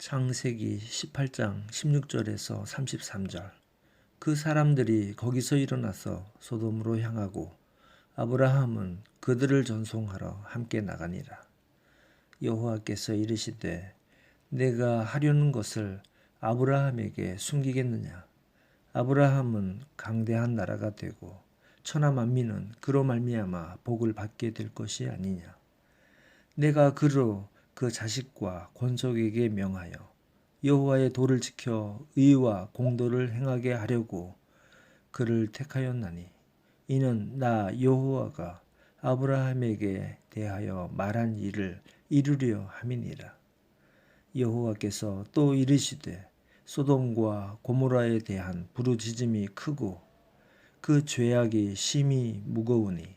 창세기 18장 16절에서 33절. 그 사람들이 거기서 일어나서 소돔으로 향하고 아브라함은 그들을 전송하러 함께 나가니라. 여호와께서 이르시되 내가 하려는 것을 아브라함에게 숨기겠느냐? 아브라함은 강대한 나라가 되고 천하 만민은 그로 말미암아 복을 받게 될 것이 아니냐? 내가 그로 그 자식과 권속에게 명하여 여호와의 도를 지켜 의와 공도를 행하게 하려고 그를 택하였나니 이는 나 여호와가 아브라함에게 대하여 말한 일을 이루려 함이니라. 여호와께서 또 이르시되 소돔과 고모라에 대한 부르짖음이 크고 그 죄악이 심히 무거우니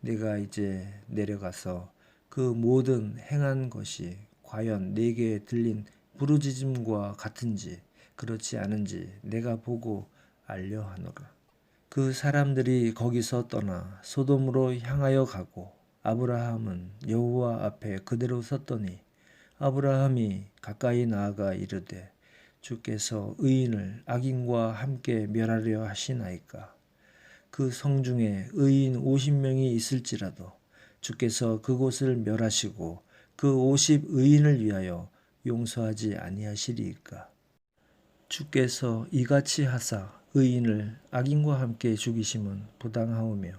내가 이제 내려가서 그 모든 행한 것이 과연 내게 들린 부르짖음과 같은지 그렇지 않은지 내가 보고 알려 하노라. 그 사람들이 거기서 떠나 소돔으로 향하여 가고 아브라함은 여호와 앞에 그대로 섰더니 아브라함이 가까이 나아가 이르되 주께서 의인을 악인과 함께 멸하려 하시나이까 그 성중에 의인 50명이 있을지라도 주께서 그곳을 멸하시고 그50 의인을 위하여 용서하지 아니하시리이까 주께서 이같이 하사 의인을 악인과 함께 죽이심은 부당하오며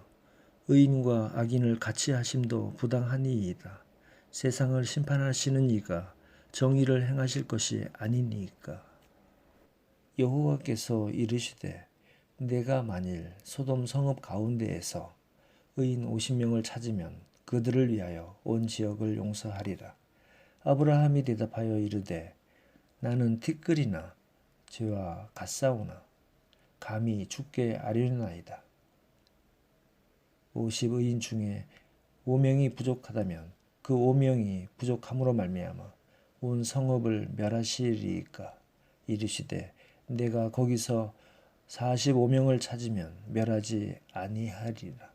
의인과 악인을 같이 하심도 부당하니이다. 세상을 심판하시는 이가 정의를 행하실 것이 아니니이까. 여호와께서 이르시되 내가 만일 소돔 성읍 가운데에서 의인 50명을 찾으면 그들을 위하여 온 지역을 용서하리라. 아브라함이 대답하여 이르되 나는 티끌이나 죄와 같사오나 감히 죽게 아뢰나이다. 50의인 중에 5명이 부족하다면 그 5명이 부족함으로 말미암아 온 성읍을 멸하시리이까 이르시되 내가 거기서 45명을 찾으면 멸하지 아니하리라.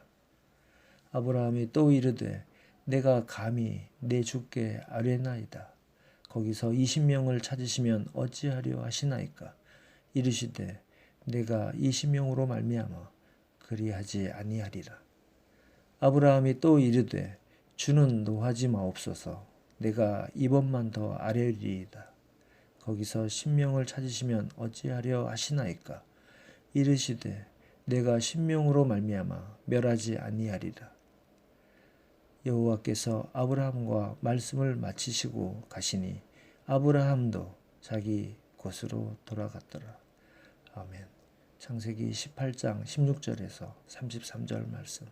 아브라함이 또 이르되 내가 감히 내 주께 아뢰나이다. 거기서 20명을 찾으시면 어찌하려 하시나이까 이르시되 내가 20명으로 말미암아 그리하지 아니하리라. 아브라함이 또 이르되 주는 노하지 마옵소서 내가 이번만 더 아뢰리이다. 거기서 10명을 찾으시면 어찌하려 하시나이까 이르시되 내가 10명으로 말미암아 멸하지 아니하리라. 여호와께서 아브라함과 말씀을 마치시고 가시니 아브라함도 자기 곳으로 돌아갔더라. 아멘. 창세기 18장 16절에서 33절 말씀.